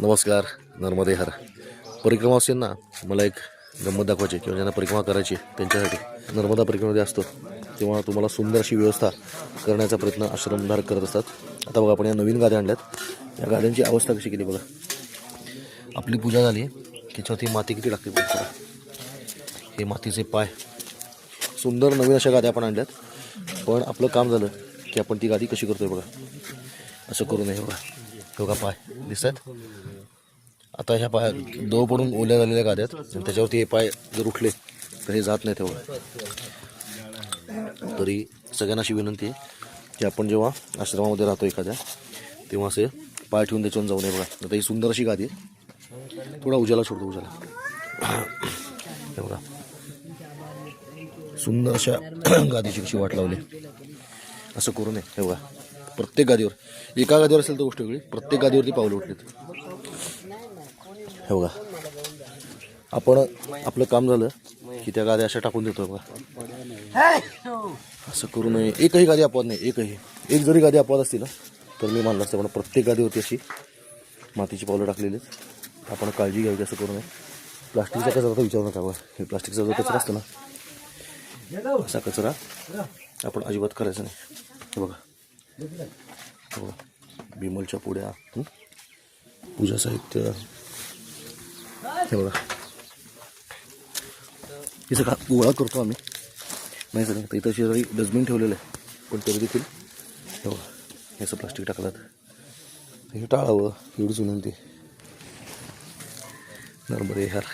नमस्कार नर्मदे हर. परिक्रमावासींना मला एक गंमत दाखवायची किंवा ज्यांना परिक्रमा करायची त्यांच्यासाठी. नर्मदा परिक्रमेमध्ये असतो तेव्हा तुम्हाला सुंदर अशी व्यवस्था करण्याचा प्रयत्न आश्रमधार करत असतात. आता बघा आपण या नवीन गाद्या आणल्यात. या गाद्यांची अवस्था कशी केली बघा. आपली पूजा झाली. त्याच्यावरती माती किती लागते बघा. हे मातीचे पाय. सुंदर नवीन अशा गाद्या आपण आणल्यात. पण आपलं काम झालं की आपण ती गादी कशी करतोय बघा. असं करू नये बघा. हे का पाय दिसतात. आता ह्या पाय दो पडून ओल्या झालेल्या गाद्यात आणि त्याच्यावरती हे पाय जर उठले तर हे जात नाही तेवढं तरी सगळ्यांना अशी विनंती आहे की आपण जेव्हा आश्रमामध्ये राहतो एखाद्या तेव्हा असे पाय ठेवून त्याच्यावर जाऊ नये बघा. आता ही सुंदर अशी गादी आहे. थोडा उजाला सोडतो उजाला. एवढा बघा. सुंदर अशा गादीची कशी वाट लावली. असं करू नये. हे बघा. प्रत्येक गादीवर. एका गादीवर असेल तर गोष्ट वेगळी. प्रत्येक गादीवरती पावलं उठलीत. हे बघा. आपण आपलं काम झालं की त्या गाद्या अशा टाकून देतो बघा. असं करू नये. एकही गादी अपवाद नाही. एकही. एक जरी गादी अपवाद असतील ना, तर मी मानलं असतं पण प्रत्येक गादीवरती अशी मातीची पावलं टाकलेली आपण काळजी घ्यावी असं करू नये. प्लास्टिकचा कचरा तर विचारू नका बघा. हे प्लास्टिकचा जो कचरा असतो ना असा कचरा आपण अजिबात करायचा नाही. बघा. हो बिमलच्या पुढ्या. पूजा साहित्य. हे बघा. हे सगळा गोळा करतो आम्ही. नाही सर तर इथं शेजारी डस्टबिन ठेवलेलं आहे. पण तरी देखील हे बघा. हे असं प्लास्टिक टाकलात हे टाळावं एवढीच विनंती नंबर आहे यार